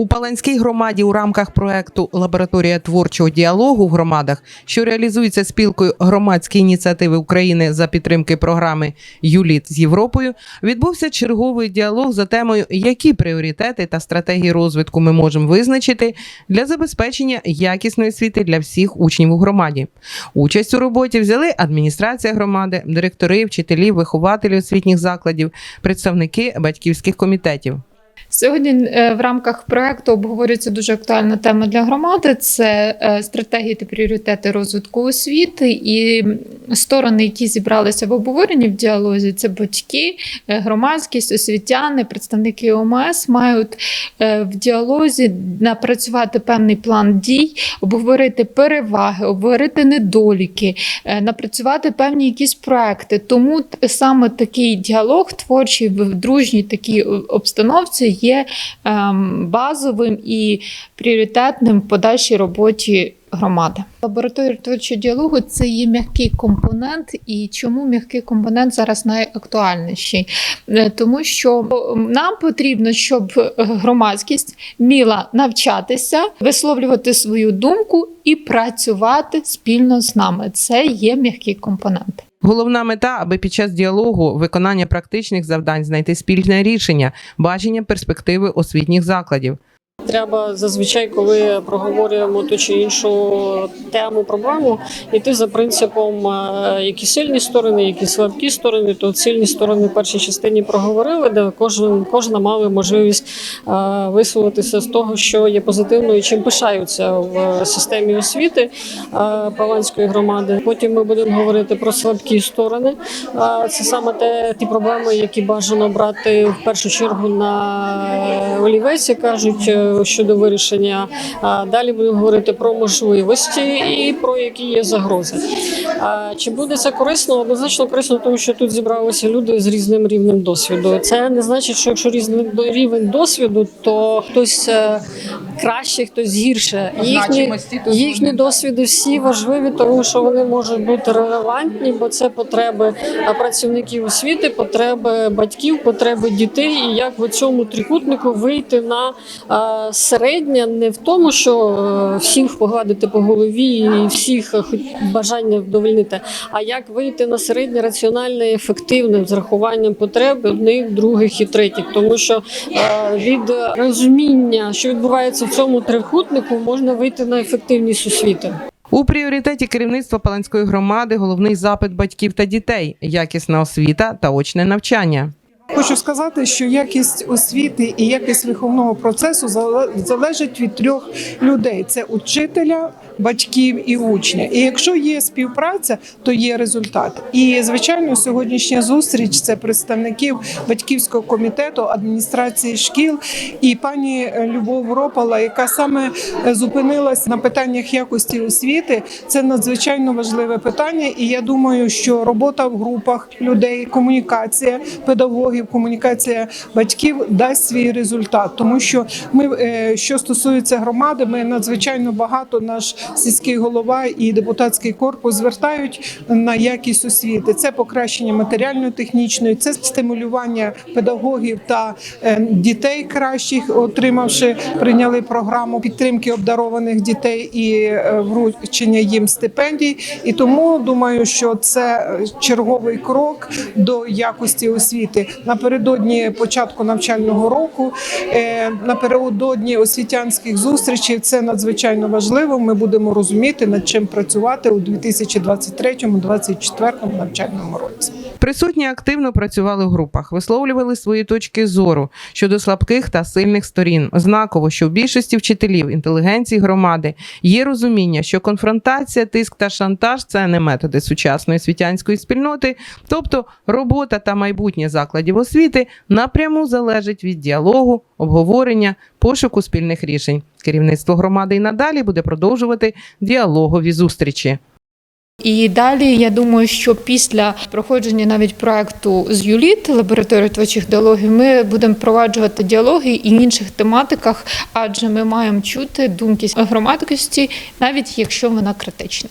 У Паланській громаді у рамках проекту Лабораторія творчого діалогу в громадах, що реалізується спілкою громадські ініціативи України за підтримки програми ЮЛІТ з Європою, відбувся черговий діалог за темою, які пріоритети та стратегії розвитку ми можемо визначити для забезпечення якісної освіти для всіх учнів у громаді. Участь у роботі взяли адміністрація громади, директори, вчителі, вихователі освітніх закладів, представники батьківських комітетів. Сьогодні е, в рамках проекту обговорюється дуже актуальна тема для громади: це е, стратегії та пріоритети розвитку освіти. І сторони, які зібралися в обговоренні в діалозі, це батьки, е, громадськість, освітяни, представники ОМС мають е, в діалозі напрацювати певний план дій, обговорити переваги, обговорити недоліки, е, напрацювати певні якісь проекти. Тому саме такий діалог творчий в дружній такій обстановці є ем, базовим і пріоритетним в подальшій роботі громади. Лабораторія творчого діалогу це є м'який компонент, і чому м'який компонент зараз найактуальніший? Е, Тому що нам потрібно, щоб е, громадськість вміла навчатися, висловлювати свою думку і працювати спільно з нами. Це є м'який компонент. Головна мета, аби під час діалогу виконання практичних завдань знайти спільне рішення, бачення перспективи освітніх закладів. Треба зазвичай, коли проговорюємо ту чи іншу тему, проблему, йти за принципом, е, які сильні сторони, які слабкі сторони. То сильні сторони в першій частині проговорили, де кожен кожна мали можливість е, висловитися з того, що є позитивно і чим пишаються в системі освіти е, Паланської громади. Потім ми будемо говорити про слабкі сторони. Це саме те ті проблеми, які бажано брати в першу чергу на олівець, як кажуть, е, щодо вирішення. А Далі будемо говорити про можливості і про які є загрози. Чи буде це корисно? Однозначно корисно, тому що тут зібралися люди з різним рівнем досвіду. Це не значить, що якщо різний рівень досвіду, то хтось е, краще, хтось гірше. Їхні, їхні досвіди всі важливі, тому що вони можуть бути релевантні, бо це потреби працівників освіти, потреби батьків, потреби дітей. І як в цьому трикутнику вийти на середнє, не в тому, що е, всіх погладити по голові і всіх е, бажання вдовольнити, а як вийти на середнє раціональне і ефективне з рахуванням потреб одних, других і третіх, тому що е, від розуміння, що відбувається в цьому трикутнику, можна вийти на ефективність освіти. У пріоритеті керівництва Паланської громади головний запит батьків та дітей, якісна освіта та очне навчання. Хочу сказати, що якість освіти і якість виховного процесу залежить від трьох людей: це учителя, батьків і учня. І якщо є співпраця, то є результат. І звичайно, сьогоднішня зустріч це представників батьківського комітету, адміністрації шкіл і пані Любов Ропала, яка саме е, зупинилась на питаннях якості освіти. Це надзвичайно важливе питання. І я думаю, що робота в групах людей, комунікація комунікація батьків дасть свій результат, тому що ми, е, що стосується громади, ми надзвичайно багато наш сільський голова і депутатський корпус звертають на якість освіти. Це покращення матеріально-технічної, це стимулювання педагогів та е, дітей кращих, отримавши прийняли програму підтримки обдарованих дітей і е, вручення їм стипендій. І тому думаю, що це черговий крок до якості освіти напередодні початку навчального року, е, напередодні освітянських зустрічей. Це надзвичайно важливо. Ми будемо розуміти над чим працювати у 2023-2024 навчальному році. Присутні активно працювали в групах, висловлювали свої точки зору щодо слабких та сильних сторін. Знаково, що в більшості вчителів інтелігенції громади є розуміння, що конфронтація, тиск та шантаж це не методи сучасної освітянської спільноти, тобто робота та майбутнє закладів освіти напряму залежить від діалогу, обговорення, пошуку спільних рішень. Керівництво громади і надалі буде продовжувати діалогові зустрічі. І далі я думаю, що після проходження навіть проекту з ЮЛІТ лабораторії творчих діалогів ми будемо впроваджувати діалоги і в інших тематиках, адже ми маємо чути думки громадськості, навіть якщо вона критична.